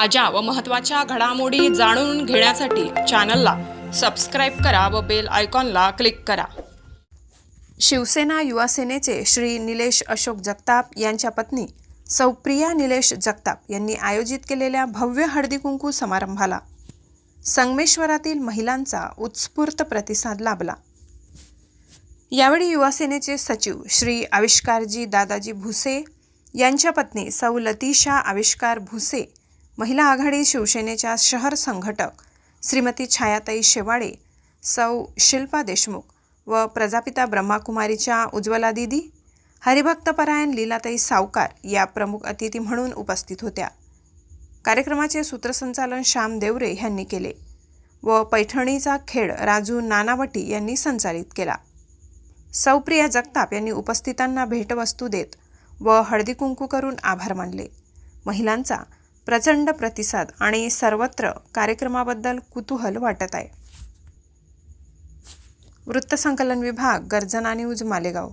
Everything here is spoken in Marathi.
ताज्या व महत्त्वाच्या घडामोडी जाणून घेण्यासाठी चॅनलला सबस्क्राईब करा व बेल आयकॉनला क्लिक करा. शिवसेना युवा सेनेचे श्री निलेश अशोक जगताप यांच्या पत्नी सौप्रिया निलेश जगताप यांनी आयोजित केलेल्या भव्य हळदीकुंकू समारंभाला संगमेश्वरातील महिलांचा उत्स्फूर्त प्रतिसाद लाभला. यावेळी युवासेनेचे सचिव श्री आविष्कारजी दादाजी भुसे यांच्या पत्नी सौ लतिशा आविष्कार भुसे महिला आघाडी शिवसेनेच्या शहर संघटक श्रीमती छायाताई शेवाळे सौ शिल्पा देशमुख व प्रजापिता ब्रह्माकुमारीच्या उज्ज्वला दिदी हरिभक्तपरायण लीलाताई सावकार या प्रमुख अतिथी म्हणून उपस्थित होत्या. कार्यक्रमाचे सूत्रसंचालन श्याम देवरे यांनी केले व पैठणीचा खेळ राजू नानावटी यांनी संचालित केला. सौप्रिया जगताप यांनी उपस्थितांना भेटवस्तू देत व हळदी कुंकू करून आभार मानले. महिलांचा प्रचंड प्रतिसाद आणि सर्वत्र कार्यक्रमाबद्दल कुतूहल वाटत आहे. वृत्तसंकलन विभाग गर्जना न्यूज मालेगाव.